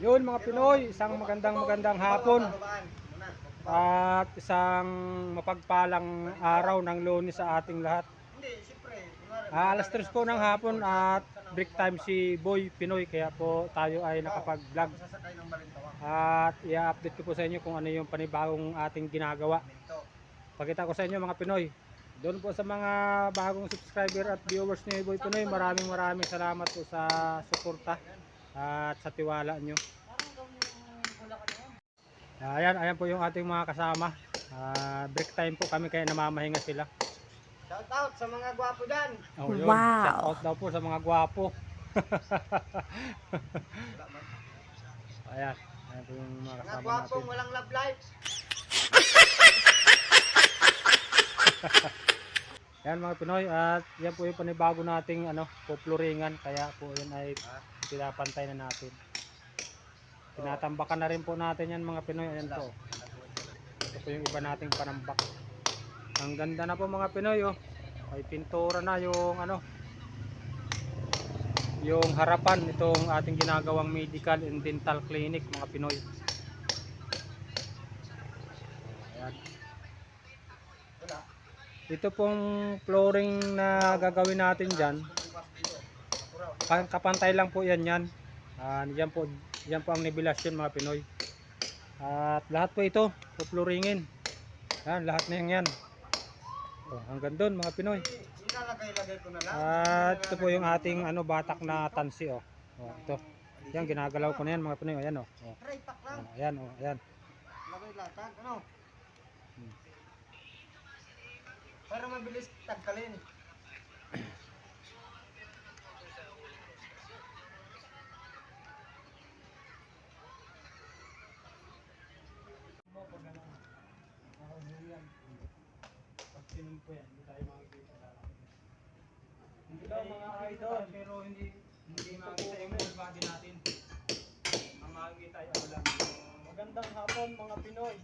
Yun mga Pinoy, isang magandang magandang hapon at isang mapagpalang araw ng lunes sa ating lahat. Ah, alas 3 po ng hapon at break time si Boy Pinoy kaya po tayo ay nakapag-vlog. At i-update ko po sa inyo kung ano yung panibagong ating ginagawa. Pakita ko sa inyo mga Pinoy. Doon po sa mga bagong subscriber at viewers ni Boy Pinoy, maraming maraming salamat po sa suporta at sa tiwala nyo. Ayan, ayan po yung ating mga kasama. Ah, break time po kami kaya namamahinga sila. Shout out sa mga gwapo dyan. Oh, yun. Wow. Shout out daw po sa mga gwapo. ayan, ayan po yung mga Mga kasama gwapong natin. walang love life. Yan mga Pinoy at yan po yung panibago nating ano, popluringan kaya po yun ay pinapantay na natin. Tinatambakan na rin po natin yan mga Pinoy. Ayan po. Ito po yung iba nating panambak. Ang ganda na po mga Pinoy oh. May pintura na yung ano yung harapan nitong ating ginagawang medical and dental clinic mga Pinoy. Ayan. Ito pong flooring na gagawin natin dyan. Pa- Kapantay lang po yan yan. Ah, yan po, yan po ang nibilasyon mga Pinoy. At lahat po ito, pupluringin. Yan, lahat na yan yan. Oh, hanggang doon mga Pinoy. At ito po yung ating ano batak na tansi oh. Oh, ito. Yan ginagalaw ko na yan mga Pinoy. Ayan oh. oh. Lang. Ayan oh, ayan. Latag. Ano? Hmm. Para mabilis tagkalin. Hindi daw mga idol, pero hindi hindi makita yung full body natin. Ang makikita ay ano lang. Magandang hapon mga Pinoy.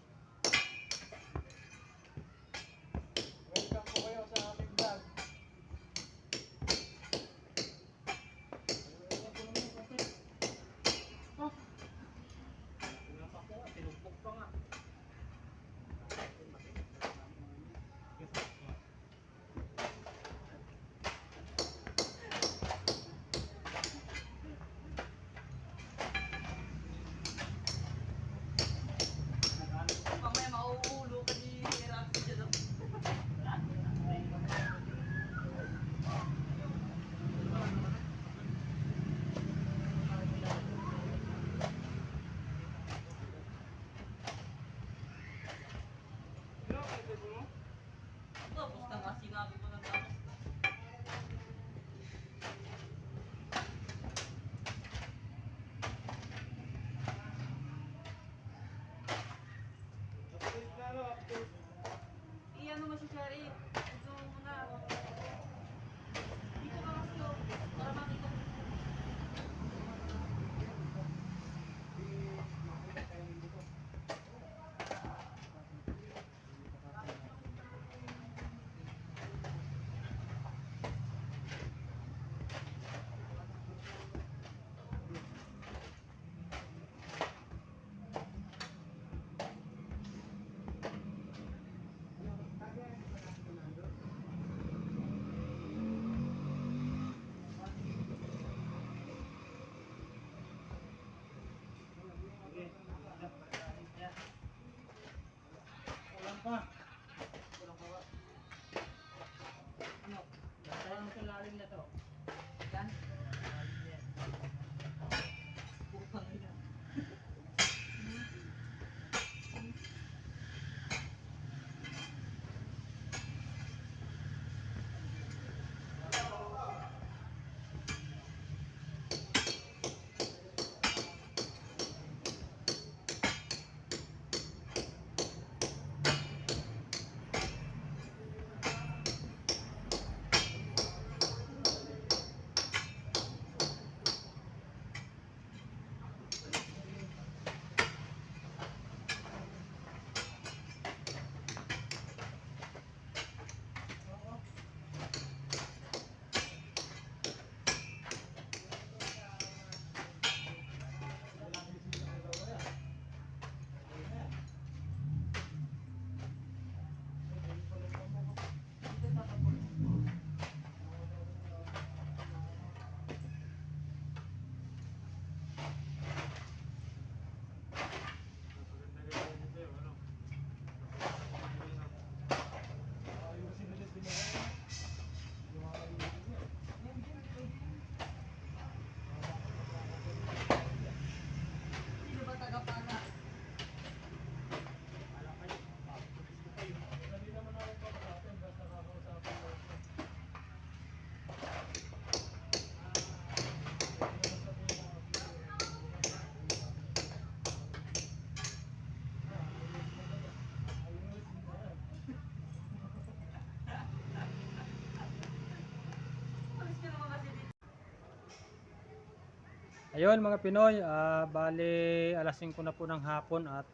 Ayun mga Pinoy, ah, bale alas 5 na po ng hapon at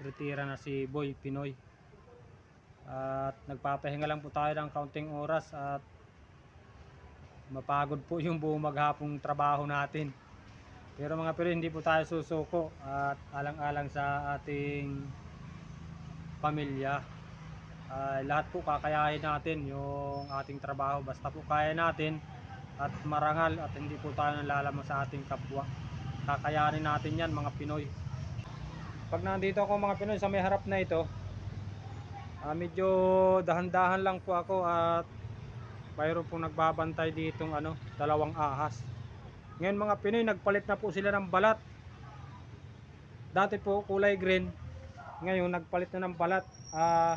retira na si Boy Pinoy. At nagpapahinga lang po tayo ng kaunting oras at mapagod po yung buong maghapong trabaho natin. Pero mga Pinoy, hindi po tayo susuko at alang-alang sa ating pamilya. Ah, lahat po kakayahin natin yung ating trabaho basta po kaya natin at marangal at hindi po tayo nalalamang sa ating kapwa. Kakayanin natin yan mga Pinoy. Pag nandito ako mga Pinoy sa may harap na ito, ah, medyo dahan-dahan lang po ako at mayroon pong nagbabantay ditong ano, dalawang ahas. Ngayon mga Pinoy, nagpalit na po sila ng balat. Dati po kulay green, ngayon nagpalit na ng balat. Ah,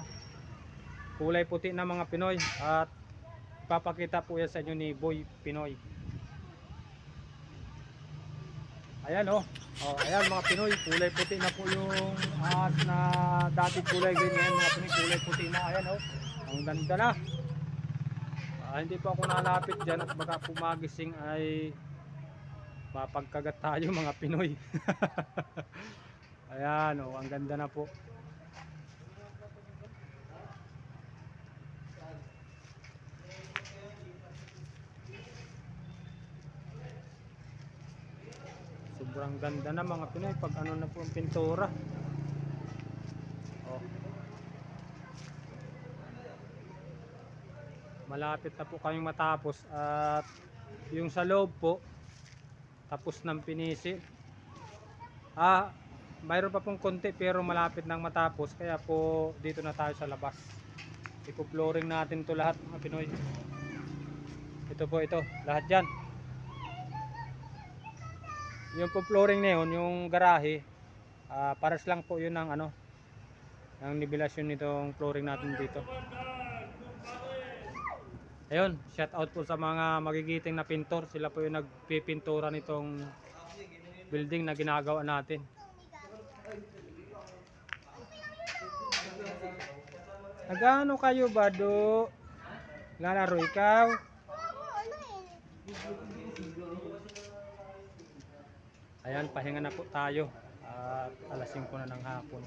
kulay puti na mga Pinoy at papakita po yan sa inyo ni Boy Pinoy. Ayan oh. Oh, ayan mga Pinoy, kulay puti na po yung ahas na dati kulay green ngayon mga Pinoy, kulay puti na. Ayan oh. Ang ganda na. Ah, hindi pa ako nalapit dyan at baka pumagising ay mapagkagat tayo mga Pinoy. ayan oh, ang ganda na po. Sobrang ganda na mga Pinoy pag ano na po ang pintura. Oh. Malapit na po kaming matapos at yung sa loob po tapos ng pinisi. Ah, mayroon pa pong konti pero malapit nang matapos kaya po dito na tayo sa labas. Ipo-flooring natin to lahat mga Pinoy. Ito po ito, lahat yan. Yung po flooring na yun, yung garahe, ah, pares lang po yun ng ano, ng nivelasyon nitong flooring natin dito. Ayun, shout out po sa mga magigiting na pintor. Sila po yung nagpipintura nitong building na ginagawa natin. Nagano kayo ba do? Lalaro ikaw? Ayan, pahinga na po tayo. At alas 5 na ng hapon.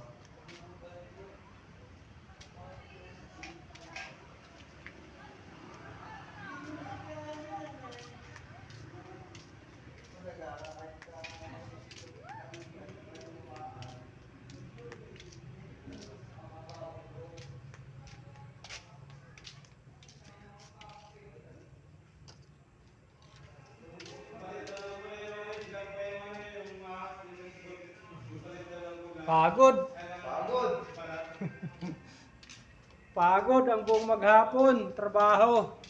Pagod. Pagod. Pagod ang buong maghapon. Trabaho.